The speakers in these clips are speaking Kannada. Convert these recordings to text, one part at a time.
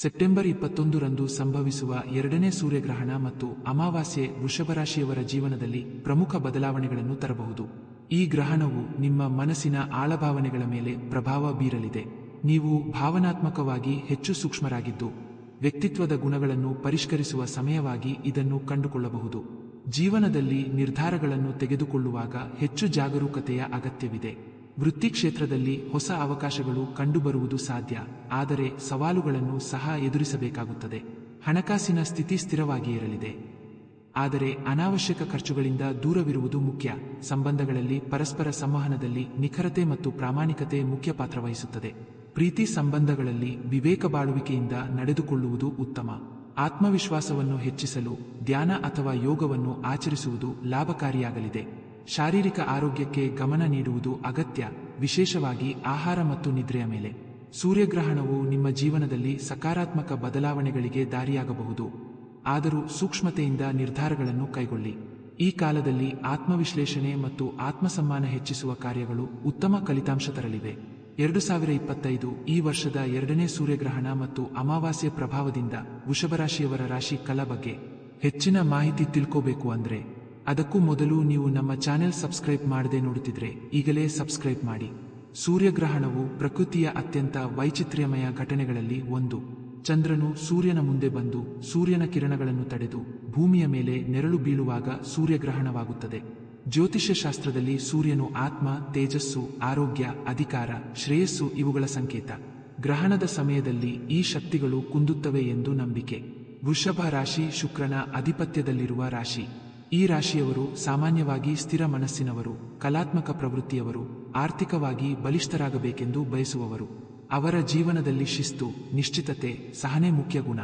ಸೆಪ್ಟೆಂಬರ್ ಇಪ್ಪತ್ತೊಂದರಂದು ಸಂಭವಿಸುವ ಎರಡನೇ ಸೂರ್ಯಗ್ರಹಣ ಮತ್ತು ಅಮಾವಾಸ್ಯೆ ವೃಷಭರಾಶಿಯವರ ಜೀವನದಲ್ಲಿ ಪ್ರಮುಖ ಬದಲಾವಣೆಗಳನ್ನು ತರಬಹುದು. ಈ ಗ್ರಹಣವು ನಿಮ್ಮ ಮನಸ್ಸಿನ ಆಳಭಾವನೆಗಳ ಮೇಲೆ ಪ್ರಭಾವ ಬೀರಲಿದೆ. ನೀವು ಭಾವನಾತ್ಮಕವಾಗಿ ಹೆಚ್ಚು ಸೂಕ್ಷ್ಮರಾಗಿದ್ದು, ವ್ಯಕ್ತಿತ್ವದ ಗುಣಗಳನ್ನು ಪರಿಷ್ಕರಿಸುವ ಸಮಯವಾಗಿ ಇದನ್ನು ಕಂಡುಕೊಳ್ಳಬಹುದು. ಜೀವನದಲ್ಲಿ ನಿರ್ಧಾರಗಳನ್ನು ತೆಗೆದುಕೊಳ್ಳುವಾಗ ಹೆಚ್ಚು ಜಾಗರೂಕತೆಯ ಅಗತ್ಯವಿದೆ. ವೃತ್ತಿ ಕ್ಷೇತ್ರದಲ್ಲಿ ಹೊಸ ಅವಕಾಶಗಳು ಕಂಡುಬರುವುದು ಸಾಧ್ಯ, ಆದರೆ ಸವಾಲುಗಳನ್ನು ಸಹ ಎದುರಿಸಬೇಕಾಗುತ್ತದೆ. ಹಣಕಾಸಿನ ಸ್ಥಿತಿ ಸ್ಥಿರವಾಗಿ ಇರಲಿದೆ. ಆದರೆ ಅನಾವಶ್ಯಕ ಖರ್ಚುಗಳಿಂದ ದೂರವಿರುವುದು ಮುಖ್ಯ. ಸಂಬಂಧಗಳಲ್ಲಿ ಪರಸ್ಪರ ಸಂವಹನದಲ್ಲಿ ನಿಖರತೆ ಮತ್ತು ಪ್ರಾಮಾಣಿಕತೆ ಮುಖ್ಯ ಪಾತ್ರ ವಹಿಸುತ್ತದೆ. ಪ್ರೀತಿ ಸಂಬಂಧಗಳಲ್ಲಿ ವಿವೇಕ ಬಾಳುವಿಕೆಯಿಂದ ನಡೆದುಕೊಳ್ಳುವುದು ಉತ್ತಮ. ಆತ್ಮವಿಶ್ವಾಸವನ್ನು ಹೆಚ್ಚಿಸಲು ಧ್ಯಾನ ಅಥವಾ ಯೋಗವನ್ನು ಆಚರಿಸುವುದು ಲಾಭಕಾರಿಯಾಗಲಿದೆ. ಶಾರೀರಿಕ ಆರೋಗ್ಯಕ್ಕೆ ಗಮನ ನೀಡುವುದು ಅಗತ್ಯ. ವಿಶೇಷವಾಗಿ ಆಹಾರ ಮತ್ತು ನಿದ್ರೆಯ ಮೇಲೆ. ಸೂರ್ಯಗ್ರಹಣವು ನಿಮ್ಮ ಜೀವನದಲ್ಲಿ ಸಕಾರಾತ್ಮಕ ಬದಲಾವಣೆಗಳಿಗೆ ದಾರಿಯಾಗಬಹುದು. ಆದರೂ ಸೂಕ್ಷ್ಮತೆಯಿಂದ ನಿರ್ಧಾರಗಳನ್ನು ಕೈಗೊಳ್ಳಿ. ಈ ಕಾಲದಲ್ಲಿ ಆತ್ಮವಿಶ್ಲೇಷಣೆ ಮತ್ತು ಆತ್ಮಸಮ್ಮಾನ ಹೆಚ್ಚಿಸುವ ಕಾರ್ಯಗಳು ಉತ್ತಮ ಫಲಿತಾಂಶ ತರಲಿವೆ. ಎರಡು ಸಾವಿರ ಇಪ್ಪತ್ತೈದು ಈ ವರ್ಷದ ಎರಡನೇ ಸೂರ್ಯಗ್ರಹಣ ಮತ್ತು ಅಮಾವಾಸ್ಯೆ ಪ್ರಭಾವದಿಂದ ವೃಷಭರಾಶಿಯವರ ರಾಶಿ ಕಲ ಬಗ್ಗೆ ಹೆಚ್ಚಿನ ಮಾಹಿತಿ ತಿಳ್ಕೋಬೇಕು ಅಂದ್ರೆ ಅದಕ್ಕೂ ಮೊದಲು ನೀವು ನಮ್ಮ ಚಾನೆಲ್ ಸಬ್ಸ್ಕ್ರೈಬ್ ಮಾಡದೆ ನೋಡುತ್ತಿದ್ರೆ ಈಗಲೇ ಸಬ್ಸ್ಕ್ರೈಬ್ ಮಾಡಿ. ಸೂರ್ಯಗ್ರಹಣವು ಪ್ರಕೃತಿಯ ಅತ್ಯಂತ ವೈಚಿತ್ರ್ಯಮಯ ಘಟನೆಗಳಲ್ಲಿ ಒಂದು. ಚಂದ್ರನು ಸೂರ್ಯನ ಮುಂದೆ ಬಂದು ಸೂರ್ಯನ ಕಿರಣಗಳನ್ನು ತಡೆದು ಭೂಮಿಯ ಮೇಲೆ ನೆರಳು ಬೀಳುವಾಗ ಸೂರ್ಯಗ್ರಹಣವಾಗುತ್ತದೆ. ಜ್ಯೋತಿಷ್ಯಶಾಸ್ತ್ರದಲ್ಲಿ ಸೂರ್ಯನು ಆತ್ಮ, ತೇಜಸ್ಸು, ಆರೋಗ್ಯ, ಅಧಿಕಾರ, ಶ್ರೇಯಸ್ಸು ಇವುಗಳ ಸಂಕೇತ. ಗ್ರಹಣದ ಸಮಯದಲ್ಲಿ ಈ ಶಕ್ತಿಗಳು ಕುಂದುತ್ತವೆ ಎಂದು ನಂಬಿಕೆ. ವೃಷಭ ರಾಶಿ ಶುಕ್ರನ ಅಧಿಪತ್ಯದಲ್ಲಿರುವ ರಾಶಿ. ಈ ರಾಶಿಯವರು ಸಾಮಾನ್ಯವಾಗಿ ಸ್ಥಿರ ಮನಸ್ಸಿನವರು, ಕಲಾತ್ಮಕ ಪ್ರವೃತ್ತಿಯವರು, ಆರ್ಥಿಕವಾಗಿ ಬಲಿಷ್ಠರಾಗಬೇಕೆಂದು ಬಯಸುವವರು. ಅವರ ಜೀವನದಲ್ಲಿ ಶಿಸ್ತು, ನಿಶ್ಚಿತತೆ, ಸಹನೆ ಮುಖ್ಯ ಗುಣ.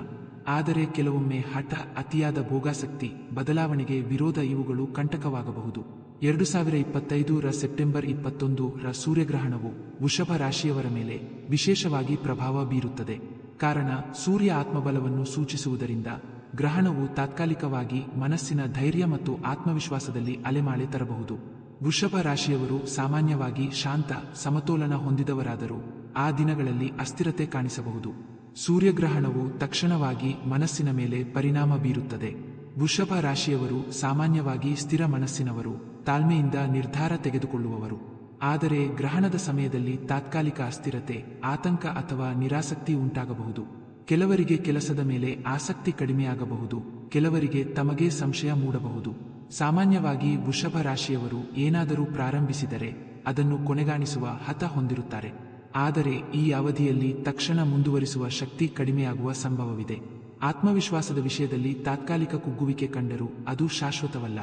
ಆದರೆ ಕೆಲವೊಮ್ಮೆ ಹಠ, ಅತಿಯಾದ ಭೋಗಾಸಕ್ತಿ, ಬದಲಾವಣೆಗೆ ವಿರೋಧ ಇವುಗಳು ಕಂಟಕವಾಗಬಹುದು. ಎರಡು ಸಾವಿರ ಇಪ್ಪತ್ತೈದು ಸೆಪ್ಟೆಂಬರ್ ಇಪ್ಪತ್ತೊಂದು ಸೂರ್ಯಗ್ರಹಣವು ವೃಷಭ ರಾಶಿಯವರ ಮೇಲೆ ವಿಶೇಷವಾಗಿ ಪ್ರಭಾವ ಬೀರುತ್ತದೆ. ಕಾರಣ, ಸೂರ್ಯ ಆತ್ಮಬಲವನ್ನು ಸೂಚಿಸುವುದರಿಂದ ಗ್ರಹಣವು ತಾತ್ಕಾಲಿಕವಾಗಿ ಮನಸ್ಸಿನ ಧೈರ್ಯ ಮತ್ತು ಆತ್ಮವಿಶ್ವಾಸದಲ್ಲಿ ಅಲೆಮಾಳೆ ತರಬಹುದು. ವೃಷಭ ರಾಶಿಯವರು ಸಾಮಾನ್ಯವಾಗಿ ಶಾಂತ, ಸಮತೋಲನ ಹೊಂದಿದವರಾದರೂ ಆ ದಿನಗಳಲ್ಲಿ ಅಸ್ಥಿರತೆ ಕಾಣಿಸಬಹುದು. ಸೂರ್ಯಗ್ರಹಣವು ತಕ್ಷಣವಾಗಿ ಮನಸ್ಸಿನ ಮೇಲೆ ಪರಿಣಾಮ ಬೀರುತ್ತದೆ. ವೃಷಭ ರಾಶಿಯವರು ಸಾಮಾನ್ಯವಾಗಿ ಸ್ಥಿರ ಮನಸ್ಸಿನವರು, ತಾಳ್ಮೆಯಿಂದ ನಿರ್ಧಾರ ತೆಗೆದುಕೊಳ್ಳುವವರು. ಆದರೆ ಗ್ರಹಣದ ಸಮಯದಲ್ಲಿ ತಾತ್ಕಾಲಿಕ ಅಸ್ಥಿರತೆ, ಆತಂಕ ಅಥವಾ ನಿರಾಸಕ್ತಿ ಉಂಟಾಗಬಹುದು. ಕೆಲವರಿಗೆ ಕೆಲಸದ ಮೇಲೆ ಆಸಕ್ತಿ ಕಡಿಮೆಯಾಗಬಹುದು, ಕೆಲವರಿಗೆ ತಮಗೆ ಸಂಶಯ ಮೂಡಬಹುದು. ಸಾಮಾನ್ಯವಾಗಿ ವೃಷಭ ರಾಶಿಯವರು ಏನಾದರೂ ಪ್ರಾರಂಭಿಸಿದರೆ ಅದನ್ನು ಕೊನೆಗಾಣಿಸುವ ಹತ ಹೊಂದಿರುತ್ತಾರೆ. ಆದರೆ ಈ ಅವಧಿಯಲ್ಲಿ ತಕ್ಷಣ ಮುಂದುವರಿಸುವ ಶಕ್ತಿ ಕಡಿಮೆಯಾಗುವ ಸಂಭವವಿದೆ. ಆತ್ಮವಿಶ್ವಾಸದ ವಿಷಯದಲ್ಲಿ ತಾತ್ಕಾಲಿಕ ಕುಗ್ಗುವಿಕೆ ಕಂಡರೂ ಅದು ಶಾಶ್ವತವಲ್ಲ.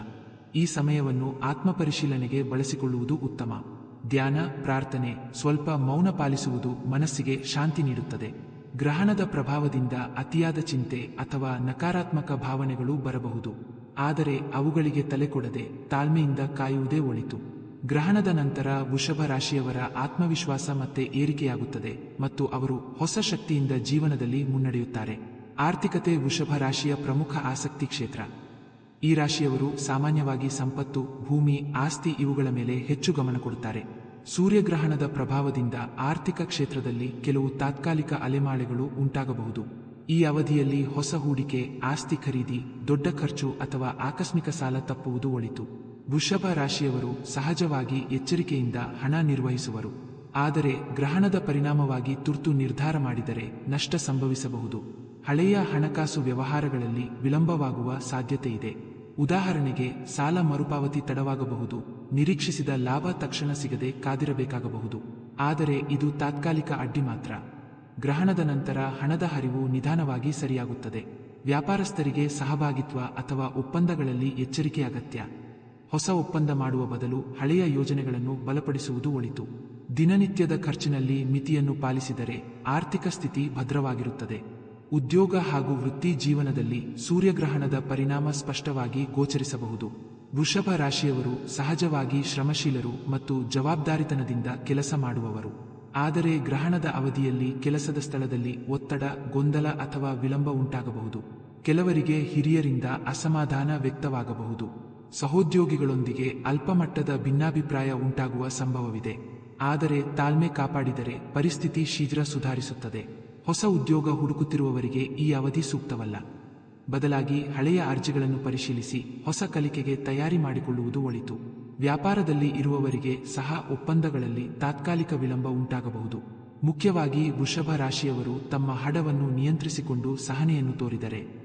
ಈ ಸಮಯವನ್ನು ಆತ್ಮಪರಿಶೀಲನೆಗೆ ಬಳಸಿಕೊಳ್ಳುವುದು ಉತ್ತಮ. ಧ್ಯಾನ, ಪ್ರಾರ್ಥನೆ, ಸ್ವಲ್ಪ ಮೌನ ಪಾಲಿಸುವುದು ಮನಸ್ಸಿಗೆ ಶಾಂತಿ ನೀಡುತ್ತದೆ. ಗ್ರಹಣದ ಪ್ರಭಾವದಿಂದ ಅತಿಯಾದ ಚಿಂತೆ ಅಥವಾ ನಕಾರಾತ್ಮಕ ಭಾವನೆಗಳು ಬರಬಹುದು. ಆದರೆ ಅವುಗಳಿಗೆ ತಲೆಕೊಡದೆ ತಾಳ್ಮೆಯಿಂದ ಕಾಯುವುದೇ ಒಳಿತು. ಗ್ರಹಣದ ನಂತರ ವೃಷಭ ರಾಶಿಯವರ ಆತ್ಮವಿಶ್ವಾಸ ಮತ್ತೆ ಏರಿಕೆಯಾಗುತ್ತದೆ ಮತ್ತು ಅವರು ಹೊಸ ಶಕ್ತಿಯಿಂದ ಜೀವನದಲ್ಲಿ ಮುನ್ನಡೆಯುತ್ತಾರೆ. ಆರ್ಥಿಕತೆ ವೃಷಭ ರಾಶಿಯ ಪ್ರಮುಖ ಆಸಕ್ತಿ ಕ್ಷೇತ್ರ. ಈ ರಾಶಿಯವರು ಸಾಮಾನ್ಯವಾಗಿ ಸಂಪತ್ತು, ಭೂಮಿ, ಆಸ್ತಿ ಇವುಗಳ ಮೇಲೆ ಹೆಚ್ಚು ಗಮನ ಕೊಡುತ್ತಾರೆ. ಸೂರ್ಯಗ್ರಹಣದ ಪ್ರಭಾವದಿಂದ ಆರ್ಥಿಕ ಕ್ಷೇತ್ರದಲ್ಲಿ ಕೆಲವು ತಾತ್ಕಾಲಿಕ ಅಲೆಮಾಳೆಗಳು ಉಂಟಾಗಬಹುದು. ಈ ಅವಧಿಯಲ್ಲಿ ಹೊಸ ಹೂಡಿಕೆ, ಆಸ್ತಿ ಖರೀದಿ, ದೊಡ್ಡ ಖರ್ಚು ಅಥವಾ ಆಕಸ್ಮಿಕ ಸಾಲ ತಪ್ಪುವುದು ಒಳಿತು. ವೃಷಭ ರಾಶಿಯವರು ಸಹಜವಾಗಿ ಎಚ್ಚರಿಕೆಯಿಂದ ಹಣ ನಿರ್ವಹಿಸುವರು. ಆದರೆ ಗ್ರಹಣದ ಪರಿಣಾಮವಾಗಿ ತುರ್ತು ನಿರ್ಧಾರ ಮಾಡಿದರೆ ನಷ್ಟ ಸಂಭವಿಸಬಹುದು. ಹಳೆಯ ಹಣಕಾಸು ವ್ಯವಹಾರಗಳಲ್ಲಿ ವಿಳಂಬವಾಗುವ ಸಾಧ್ಯತೆ ಇದೆ. ಉದಾಹರಣೆಗೆ ಸಾಲ ಮರುಪಾವತಿ ತಡವಾಗಬಹುದು. ನಿರೀಕ್ಷಿಸಿದ ಲಾಭ ತಕ್ಷಣ ಸಿಗದೆ ಕಾದಿರಬೇಕಾಗಬಹುದು. ಆದರೆ ಇದು ತಾತ್ಕಾಲಿಕ ಅಡ್ಡಿ ಮಾತ್ರ. ಗ್ರಹಣದ ನಂತರ ಹಣದ ಹರಿವು ನಿಧಾನವಾಗಿ ಸರಿಯಾಗುತ್ತದೆ. ವ್ಯಾಪಾರಸ್ಥರಿಗೆ ಸಹಭಾಗಿತ್ವ ಅಥವಾ ಒಪ್ಪಂದಗಳಲ್ಲಿ ಎಚ್ಚರಿಕೆ ಅಗತ್ಯ. ಹೊಸ ಒಪ್ಪಂದ ಮಾಡುವ ಬದಲು ಹಳೆಯ ಯೋಜನೆಗಳನ್ನು ಬಲಪಡಿಸುವುದು ಒಳಿತು. ದಿನನಿತ್ಯದ ಖರ್ಚಿನಲ್ಲಿ ಮಿತಿಯನ್ನು ಪಾಲಿಸಿದರೆ ಆರ್ಥಿಕ ಸ್ಥಿತಿ ಭದ್ರವಾಗಿರುತ್ತದೆ. ಉದ್ಯೋಗ ಹಾಗೂ ವೃತ್ತಿ ಜೀವನದಲ್ಲಿ ಸೂರ್ಯಗ್ರಹಣದ ಪರಿಣಾಮ ಸ್ಪಷ್ಟವಾಗಿ ಗೋಚರಿಸಬಹುದು. ವೃಷಭ ರಾಶಿಯವರು ಸಹಜವಾಗಿ ಶ್ರಮಶೀಲರು ಮತ್ತು ಜವಾಬ್ದಾರಿತನದಿಂದ ಕೆಲಸ ಮಾಡುವವರು. ಆದರೆ ಗ್ರಹಣದ ಅವಧಿಯಲ್ಲಿ ಕೆಲಸದ ಸ್ಥಳದಲ್ಲಿ ಒತ್ತಡ, ಗೊಂದಲ ಅಥವಾ ವಿಳಂಬ ಉಂಟಾಗಬಹುದು. ಕೆಲವರಿಗೆ ಹಿರಿಯರಿಂದ ಅಸಮಾಧಾನ ವ್ಯಕ್ತವಾಗಬಹುದು. ಸಹೋದ್ಯೋಗಿಗಳೊಂದಿಗೆ ಅಲ್ಪಮಟ್ಟದ ಭಿನ್ನಾಭಿಪ್ರಾಯ ಉಂಟಾಗುವ ಸಂಭವವಿದೆ. ಆದರೆ ತಾಳ್ಮೆ ಕಾಪಾಡಿದರೆ ಪರಿಸ್ಥಿತಿ ಶೀಘ್ರ ಸುಧಾರಿಸುತ್ತದೆ. ಹೊಸ ಉದ್ಯೋಗ ಹುಡುಕುತ್ತಿರುವವರಿಗೆ ಈ ಅವಧಿ ಸೂಕ್ತವಲ್ಲ. ಬದಲಾಗಿ ಹಳೆಯ ಅರ್ಜಿಗಳನ್ನು ಪರಿಶೀಲಿಸಿ ಹೊಸ ಕಲಿಕೆಗೆ ತಯಾರಿ ಮಾಡಿಕೊಳ್ಳುವುದು ಒಳಿತು. ವ್ಯಾಪಾರದಲ್ಲಿ ಇರುವವರಿಗೆ ಸಹ ಒಪ್ಪಂದಗಳಲ್ಲಿ ತಾತ್ಕಾಲಿಕ ವಿಳಂಬ ಉಂಟಾಗಬಹುದು. ಮುಖ್ಯವಾಗಿ ವೃಷಭ ರಾಶಿಯವರು ತಮ್ಮ ಹಡವನ್ನು ನಿಯಂತ್ರಿಸಿಕೊಂಡು ಸಹನೆಯನ್ನು ತೋರಿದರೆ.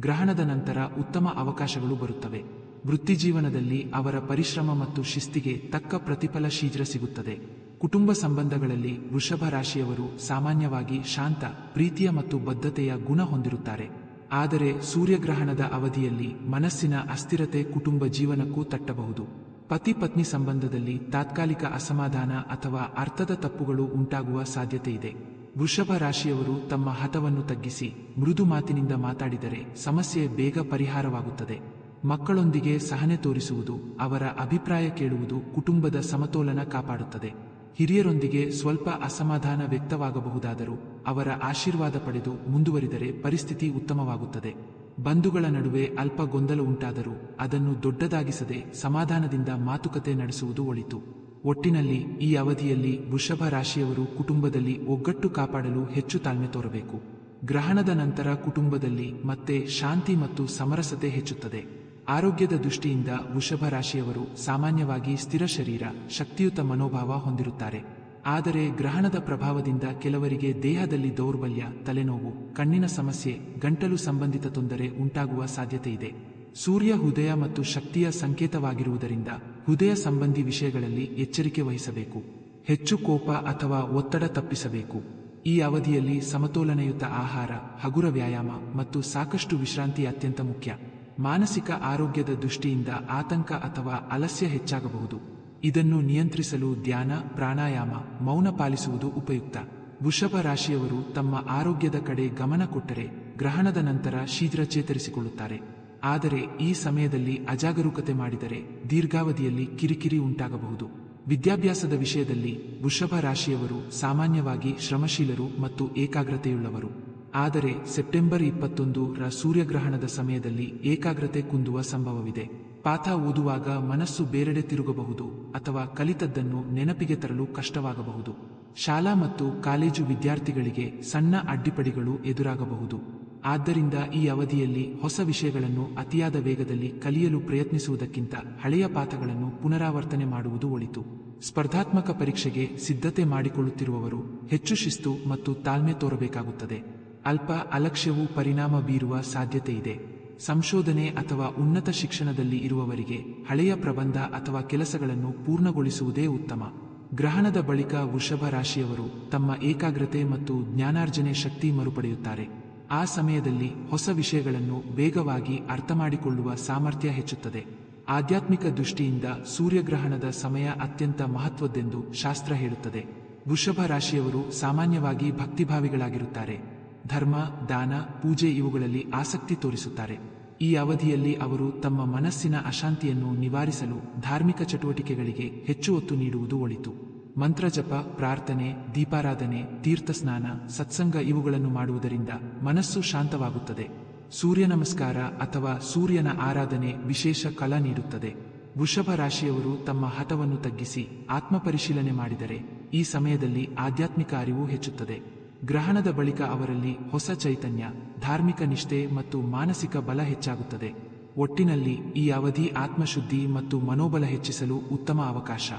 ಗ್ರಹಣದ ನಂತರ ಉತ್ತಮ ಅವಕಾಶಗಳು ಬರುತ್ತವೆ. ವೃತ್ತಿಜೀವನದಲ್ಲಿ ಅವರ ಪರಿಶ್ರಮ ಮತ್ತು ಶಿಸ್ತಿಗೆ ತಕ್ಕ ಪ್ರತಿಫಲ ಶೀಘ್ರ ಸಿಗುತ್ತದೆ. ಕುಟುಂಬ ಸಂಬಂಧಗಳಲ್ಲಿ ವೃಷಭ ರಾಶಿಯವರು ಸಾಮಾನ್ಯವಾಗಿ ಶಾಂತ, ಪ್ರೀತಿಯ ಮತ್ತು ಬದ್ಧತೆಯ ಗುಣ ಹೊಂದಿರುತ್ತಾರೆ. ಆದರೆ ಸೂರ್ಯಗ್ರಹಣದ ಅವಧಿಯಲ್ಲಿ ಮನಸ್ಸಿನ ಅಸ್ಥಿರತೆ ಕುಟುಂಬ ಜೀವನಕ್ಕೂ ತಟ್ಟಬಹುದು. ಪತಿ ಪತ್ನಿ ಸಂಬಂಧದಲ್ಲಿ ತಾತ್ಕಾಲಿಕ ಅಸಮಾಧಾನ ಅಥವಾ ಅರ್ಥದ ತಪ್ಪುಗಳು ಉಂಟಾಗುವ ಸಾಧ್ಯತೆ ಇದೆ. ವೃಷಭ ರಾಶಿಯವರು ತಮ್ಮ ಹತವನ್ನು ತಗ್ಗಿಸಿ ಮೃದು ಮಾತಿನಿಂದ ಮಾತಾಡಿದರೆ ಸಮಸ್ಯೆ ಬೇಗ ಪರಿಹಾರವಾಗುತ್ತದೆ. ಮಕ್ಕಳೊಂದಿಗೆ ಸಹನೆ ತೋರಿಸುವುದು, ಅವರ ಅಭಿಪ್ರಾಯ ಕೇಳುವುದು ಕುಟುಂಬದ ಸಮತೋಲನ ಕಾಪಾಡುತ್ತದೆ. ಹಿರಿಯರೊಂದಿಗೆ ಸ್ವಲ್ಪ ಅಸಮಾಧಾನ ವ್ಯಕ್ತವಾಗಬಹುದಾದರೂ ಅವರ ಆಶೀರ್ವಾದ ಪಡೆದು ಮುಂದುವರಿದರೆ ಪರಿಸ್ಥಿತಿ ಉತ್ತಮವಾಗುತ್ತದೆ. ಬಂಧುಗಳ ನಡುವೆ ಅಲ್ಪ ಗೊಂದಲ ಉಂಟಾದರೂ ಅದನ್ನು ದೊಡ್ಡದಾಗಿಸದೆ ಸಮಾಧಾನದಿಂದ ಮಾತುಕತೆ ನಡೆಸುವುದು ಒಳಿತು. ಒಟ್ಟಿನಲ್ಲಿ ಈ ಅವಧಿಯಲ್ಲಿ ವೃಷಭ ರಾಶಿಯವರು ಕುಟುಂಬದಲ್ಲಿ ಒಗ್ಗಟ್ಟು ಕಾಪಾಡಲು ಹೆಚ್ಚು ತಾಳ್ಮೆ ತೋರಬೇಕು. ಗ್ರಹಣದ ನಂತರ ಕುಟುಂಬದಲ್ಲಿ ಮತ್ತೆ ಶಾಂತಿ ಮತ್ತು ಸಮರಸತೆ ಹೆಚ್ಚುತ್ತದೆ. ಆರೋಗ್ಯದ ದೃಷ್ಟಿಯಿಂದ ವೃಷಭ ರಾಶಿಯವರು ಸಾಮಾನ್ಯವಾಗಿ ಸ್ಥಿರ ಶರೀರ, ಶಕ್ತಿಯುತ ಮನೋಭಾವ ಹೊಂದಿರುತ್ತಾರೆ. ಆದರೆ ಗ್ರಹಣದ ಪ್ರಭಾವದಿಂದ ಕೆಲವರಿಗೆ ದೇಹದಲ್ಲಿ ದೌರ್ಬಲ್ಯ, ತಲೆನೋವು, ಕಣ್ಣಿನ ಸಮಸ್ಯೆ, ಗಂಟಲು ಸಂಬಂಧಿತ ತೊಂದರೆ ಉಂಟಾಗುವ ಸಾಧ್ಯತೆ ಇದೆ. ಸೂರ್ಯ ಹೃದಯ ಮತ್ತು ಶಕ್ತಿಯ ಸಂಕೇತವಾಗಿರುವುದರಿಂದ ಹೃದಯ ಸಂಬಂಧಿ ವಿಷಯಗಳಲ್ಲಿ ಎಚ್ಚರಿಕೆ ವಹಿಸಬೇಕು. ಹೆಚ್ಚು ಕೋಪ ಅಥವಾ ಒತ್ತಡ ತಪ್ಪಿಸಬೇಕು. ಈ ಅವಧಿಯಲ್ಲಿ ಸಮತೋಲನಯುತ ಆಹಾರ, ಹಗುರ ವ್ಯಾಯಾಮ ಮತ್ತು ಸಾಕಷ್ಟು ವಿಶ್ರಾಂತಿ ಅತ್ಯಂತ ಮುಖ್ಯ. ಮಾನಸಿಕ ಆರೋಗ್ಯದ ದೃಷ್ಟಿಯಿಂದ ಆತಂಕ ಅಥವಾ ಅಲಸ್ಯ ಹೆಚ್ಚಾಗಬಹುದು. ಇದನ್ನು ನಿಯಂತ್ರಿಸಲು ಧ್ಯಾನ, ಪ್ರಾಣಾಯಾಮ, ಮೌನ ಪಾಲಿಸುವುದು ಉಪಯುಕ್ತ. ವೃಷಭ ರಾಶಿಯವರು ತಮ್ಮ ಆರೋಗ್ಯದ ಕಡೆ ಗಮನ ಕೊಟ್ಟರೆ ಗ್ರಹಣದ ನಂತರ ಶೀಘ್ರ ಚೇತರಿಸಿಕೊಳ್ಳುತ್ತಾರೆ. ಆದರೆ ಈ ಸಮಯದಲ್ಲಿ ಅಜಾಗರೂಕತೆ ಮಾಡಿದರೆ ದೀರ್ಘಾವಧಿಯಲ್ಲಿ ಕಿರಿಕಿರಿ ಉಂಟಾಗಬಹುದು. ವಿದ್ಯಾಭ್ಯಾಸದ ವಿಷಯದಲ್ಲಿ ವೃಷಭ ರಾಶಿಯವರು ಸಾಮಾನ್ಯವಾಗಿ ಶ್ರಮಶೀಲರು ಮತ್ತು ಏಕಾಗ್ರತೆಯುಳ್ಳವರು. ಆದರೆ ಸೆಪ್ಟೆಂಬರ್ ಇಪ್ಪತ್ತೊಂದು ರ ಸೂರ್ಯಗ್ರಹಣದ ಸಮಯದಲ್ಲಿ ಏಕಾಗ್ರತೆ ಕುಂದುವ ಸಂಭವವಿದೆ. ಪಾಠ ಓದುವಾಗ ಮನಸ್ಸು ಬೇರೆಡೆ ತಿರುಗಬಹುದು ಅಥವಾ ಕಲಿತದ್ದನ್ನು ನೆನಪಿಗೆ ತರಲು ಕಷ್ಟವಾಗಬಹುದು. ಶಾಲಾ ಮತ್ತು ಕಾಲೇಜು ವಿದ್ಯಾರ್ಥಿಗಳಿಗೆ ಸಣ್ಣ ಅಡ್ಡಿಪಡಿಗಳು ಎದುರಾಗಬಹುದು. ಆದ್ದರಿಂದ ಈ ಅವಧಿಯಲ್ಲಿ ಹೊಸ ವಿಷಯಗಳನ್ನು ಅತಿಯಾದ ವೇಗದಲ್ಲಿ ಕಲಿಯಲು ಪ್ರಯತ್ನಿಸುವುದಕ್ಕಿಂತ ಹಳೆಯ ಪಾಠಗಳನ್ನು ಪುನರಾವರ್ತನೆ ಮಾಡುವುದು ಒಳಿತು. ಸ್ಪರ್ಧಾತ್ಮಕ ಪರೀಕ್ಷೆಗೆ ಸಿದ್ಧತೆ ಮಾಡಿಕೊಳ್ಳುತ್ತಿರುವವರು ಹೆಚ್ಚು ಶಿಸ್ತು ಮತ್ತು ತಾಳ್ಮೆ ತೋರಬೇಕಾಗುತ್ತದೆ. ಅಲ್ಪ ಅಲಕ್ಷ್ಯವು ಪರಿಣಾಮ ಬೀರುವ ಸಾಧ್ಯತೆ ಇದೆ ಸಂಶೋಧನೆ ಅಥವಾ ಉನ್ನತ ಶಿಕ್ಷಣದಲ್ಲಿ ಇರುವವರಿಗೆ ಹಳೆಯ ಪ್ರಬಂಧ ಅಥವಾ ಕೆಲಸಗಳನ್ನು ಪೂರ್ಣಗೊಳಿಸುವುದೇ ಉತ್ತಮ. ಗ್ರಹಣದ ಬಳಿಕ ವೃಷಭ ರಾಶಿಯವರು ತಮ್ಮ ಏಕಾಗ್ರತೆ ಮತ್ತು ಜ್ಞಾನಾರ್ಜನೆ ಶಕ್ತಿ ಮರುಪಡೆಯುತ್ತಾರೆ. ಆ ಸಮಯದಲ್ಲಿ ಹೊಸ ವಿಷಯಗಳನ್ನು ವೇಗವಾಗಿ ಅರ್ಥಮಾಡಿಕೊಳ್ಳುವ ಸಾಮರ್ಥ್ಯ ಹೆಚ್ಚುತ್ತದೆ. ಆಧ್ಯಾತ್ಮಿಕ ದೃಷ್ಟಿಯಿಂದ ಸೂರ್ಯಗ್ರಹಣದ ಸಮಯ ಅತ್ಯಂತ ಮಹತ್ವದ್ದೆಂದು ಶಾಸ್ತ್ರ ಹೇಳುತ್ತದೆ. ವೃಷಭ ರಾಶಿಯವರು ಸಾಮಾನ್ಯವಾಗಿ ಭಕ್ತಿಭಾವಿಗಳಾಗಿರುತ್ತಾರೆ. ಧರ್ಮ, ದಾನ, ಪೂಜೆ ಇವುಗಳಲ್ಲಿ ಆಸಕ್ತಿ ತೋರಿಸುತ್ತಾರೆ. ಈ ಅವಧಿಯಲ್ಲಿ ಅವರು ತಮ್ಮ ಮನಸ್ಸಿನ ಅಶಾಂತಿಯನ್ನು ನಿವಾರಿಸಲು ಧಾರ್ಮಿಕ ಚಟುವಟಿಕೆಗಳಿಗೆ ಹೆಚ್ಚು ಒತ್ತು ನೀಡುವುದು ಒಳಿತು. ಮಂತ್ರಜಪ ಪ್ರಾರ್ಥನೆ, ದೀಪಾರಾಧನೆ ತೀರ್ಥಸ್ನಾನ ಸತ್ಸಂಗ ಇವುಗಳನ್ನು ಮಾಡುವುದರಿಂದ ಮನಸ್ಸು ಶಾಂತವಾಗುತ್ತದೆ. ಸೂರ್ಯ ನಮಸ್ಕಾರ ಅಥವಾ ಸೂರ್ಯನ ಆರಾಧನೆ ವಿಶೇಷ ಕಲ ನೀಡುತ್ತದೆ. ವೃಷಭ ರಾಶಿಯವರು ತಮ್ಮ ಹಠವನ್ನು ತಗ್ಗಿಸಿ ಆತ್ಮಪರಿಶೀಲನೆ ಮಾಡಿದರೆ ಈ ಸಮಯದಲ್ಲಿ ಆಧ್ಯಾತ್ಮಿಕ ಅರಿವು ಹೆಚ್ಚುತ್ತದೆ. ಗ್ರಹಣದ ಬಳಿಕ ಅವರಲ್ಲಿ ಹೊಸ ಚೈತನ್ಯ, ಧಾರ್ಮಿಕ ನಿಷ್ಠೆ ಮತ್ತು ಮಾನಸಿಕ ಬಲ ಹೆಚ್ಚಾಗುತ್ತದೆ. ಒಟ್ಟಿನಲ್ಲಿ ಈ ಅವಧಿ ಆತ್ಮಶುದ್ಧಿ ಮತ್ತು ಮನೋಬಲ ಹೆಚ್ಚಿಸಲು ಉತ್ತಮ ಅವಕಾಶ.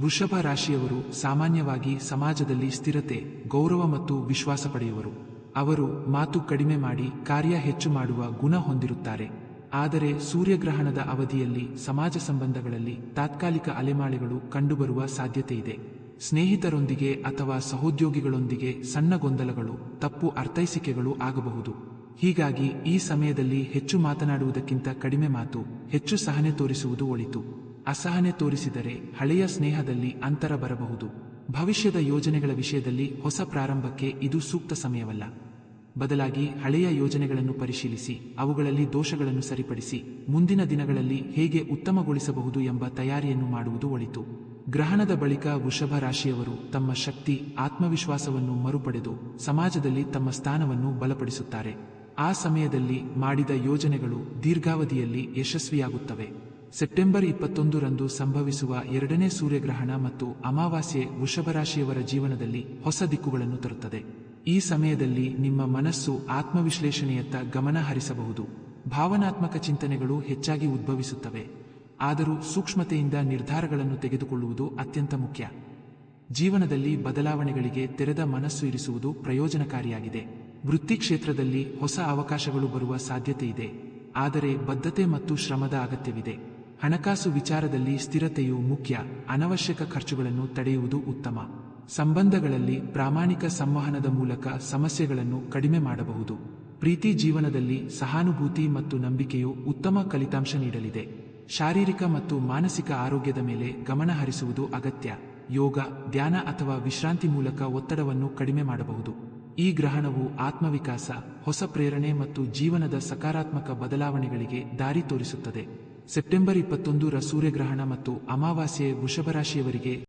ವೃಷಭ ರಾಶಿಯವರು ಸಾಮಾನ್ಯವಾಗಿ ಸಮಾಜದಲ್ಲಿ ಸ್ಥಿರತೆ, ಗೌರವ ಮತ್ತು ವಿಶ್ವಾಸ ಪಡೆಯುವರು. ಅವರು ಮಾತು ಕಡಿಮೆ ಮಾಡಿ ಕಾರ್ಯ ಹೆಚ್ಚು ಮಾಡುವ ಗುಣ ಹೊಂದಿರುತ್ತಾರೆ. ಆದರೆ ಸೂರ್ಯಗ್ರಹಣದ ಅವಧಿಯಲ್ಲಿ ಸಮಾಜ ಸಂಬಂಧಗಳಲ್ಲಿ ತಾತ್ಕಾಲಿಕ ಅಲೆಮಾಳೆಗಳು ಕಂಡುಬರುವ ಸಾಧ್ಯತೆ ಇದೆ. ಸ್ನೇಹಿತರೊಂದಿಗೆ ಅಥವಾ ಸಹೋದ್ಯೋಗಿಗಳೊಂದಿಗೆ ಸಣ್ಣ ಗೊಂದಲಗಳು, ತಪ್ಪು ಅರ್ಥೈಸಿಕೆಗಳು ಆಗಬಹುದು. ಹೀಗಾಗಿ ಈ ಸಮಯದಲ್ಲಿ ಹೆಚ್ಚು ಮಾತನಾಡುವುದಕ್ಕಿಂತ ಕಡಿಮೆ ಮಾತು, ಹೆಚ್ಚು ಸಹನೆ ತೋರಿಸುವುದು ಒಳಿತು. ಅಸಹನೆ ತೋರಿಸಿದರೆ ಹಳೆಯ ಸ್ನೇಹದಲ್ಲಿ ಅಂತರ ಬರಬಹುದು. ಭವಿಷ್ಯದ ಯೋಜನೆಗಳ ವಿಷಯದಲ್ಲಿ ಹೊಸ ಪ್ರಾರಂಭಕ್ಕೆ ಇದು ಸೂಕ್ತ ಸಮಯವಲ್ಲ. ಬದಲಾಗಿ ಹಳೆಯ ಯೋಜನೆಗಳನ್ನು ಪರಿಶೀಲಿಸಿ, ಅವುಗಳಲ್ಲಿ ದೋಷಗಳನ್ನು ಸರಿಪಡಿಸಿ, ಮುಂದಿನ ದಿನಗಳಲ್ಲಿ ಹೇಗೆ ಉತ್ತಮಗೊಳಿಸಬಹುದು ಎಂಬ ತಯಾರಿಯನ್ನು ಮಾಡುವುದು ಒಳಿತು. ಗ್ರಹಣದ ಬಳಿಕ ವೃಷಭ ರಾಶಿಯವರು ತಮ್ಮ ಶಕ್ತಿ, ಆತ್ಮವಿಶ್ವಾಸವನ್ನು ಮರುಪಡೆದು ಸಮಾಜದಲ್ಲಿ ತಮ್ಮ ಸ್ಥಾನವನ್ನು ಬಲಪಡಿಸುತ್ತಾರೆ. ಆ ಸಮಯದಲ್ಲಿ ಮಾಡಿದ ಯೋಜನೆಗಳು ದೀರ್ಘಾವಧಿಯಲ್ಲಿ ಯಶಸ್ವಿಯಾಗುತ್ತವೆ. ಸೆಪ್ಟೆಂಬರ್ ಇಪ್ಪತ್ತೊಂದರಂದು ಸಂಭವಿಸುವ ಎರಡನೇ ಸೂರ್ಯಗ್ರಹಣ ಮತ್ತು ಅಮಾವಾಸ್ಯೆ ವೃಷಭ ರಾಶಿಯವರ ಜೀವನದಲ್ಲಿ ಹೊಸ ದಿಕ್ಕುಗಳನ್ನು ತರುತ್ತದೆ. ಈ ಸಮಯದಲ್ಲಿ ನಿಮ್ಮ ಮನಸ್ಸು ಆತ್ಮವಿಶ್ಲೇಷಣೆಯತ್ತ ಗಮನ ಹರಿಸಬಹುದು. ಭಾವನಾತ್ಮಕ ಚಿಂತನೆಗಳು ಹೆಚ್ಚಾಗಿ ಉದ್ಭವಿಸುತ್ತವೆ. ಆದರೂ ಸೂಕ್ಷ್ಮತೆಯಿಂದ ನಿರ್ಧಾರಗಳನ್ನು ತೆಗೆದುಕೊಳ್ಳುವುದು ಅತ್ಯಂತ ಮುಖ್ಯ. ಜೀವನದಲ್ಲಿ ಬದಲಾವಣೆಗಳಿಗೆ ತೆರೆದ ಮನಸ್ಸು ಇರಿಸುವುದು ಪ್ರಯೋಜನಕಾರಿಯಾಗಿದೆ. ವೃತ್ತಿ ಕ್ಷೇತ್ರದಲ್ಲಿ ಹೊಸ ಅವಕಾಶಗಳು ಬರುವ ಸಾಧ್ಯತೆ ಇದೆ. ಆದರೆ ಬದ್ಧತೆ ಮತ್ತು ಶ್ರಮದ ಅಗತ್ಯವಿದೆ. ಹಣಕಾಸು ವಿಚಾರದಲ್ಲಿ ಸ್ಥಿರತೆಯು ಮುಖ್ಯ. ಅನವಶ್ಯಕ ಖರ್ಚುಗಳನ್ನು ತಡೆಯುವುದು ಉತ್ತಮ. ಸಂಬಂಧಗಳಲ್ಲಿ ಪ್ರಾಮಾಣಿಕ ಸಂವಹನದ ಮೂಲಕ ಸಮಸ್ಯೆಗಳನ್ನು ಕಡಿಮೆ ಮಾಡಬಹುದು. ಪ್ರೀತಿ ಜೀವನದಲ್ಲಿ ಸಹಾನುಭೂತಿ ಮತ್ತು ನಂಬಿಕೆಯು ಉತ್ತಮ ಫಲಿತಾಂಶ ನೀಡಲಿದೆ. ಶಾರೀರಿಕ ಮತ್ತು ಮಾನಸಿಕ ಆರೋಗ್ಯದ ಮೇಲೆ ಗಮನ ಹರಿಸುವುದು ಅಗತ್ಯ. ಯೋಗ, ಧ್ಯಾನ ಅಥವಾ ವಿಶ್ರಾಂತಿ ಮೂಲಕ ಒತ್ತಡವನ್ನು ಕಡಿಮೆ ಮಾಡಬಹುದು. ಈ ಗ್ರಹಣವು ಆತ್ಮವಿಕಾಸ, ಹೊಸ ಪ್ರೇರಣೆ ಮತ್ತು ಜೀವನದ ಸಕಾರಾತ್ಮಕ ಬದಲಾವಣೆಗಳಿಗೆ ದಾರಿ ತೋರಿಸುತ್ತದೆ. ಸೆಪ್ಟೆಂಬರ್ ಇಪ್ಪತ್ತೊಂದರ ಸೂರ್ಯಗ್ರಹಣ ಮತ್ತು ಅಮಾವಾಸ್ಯೆ ವೃಷಭ ರಾಶಿಯವರಿಗೆ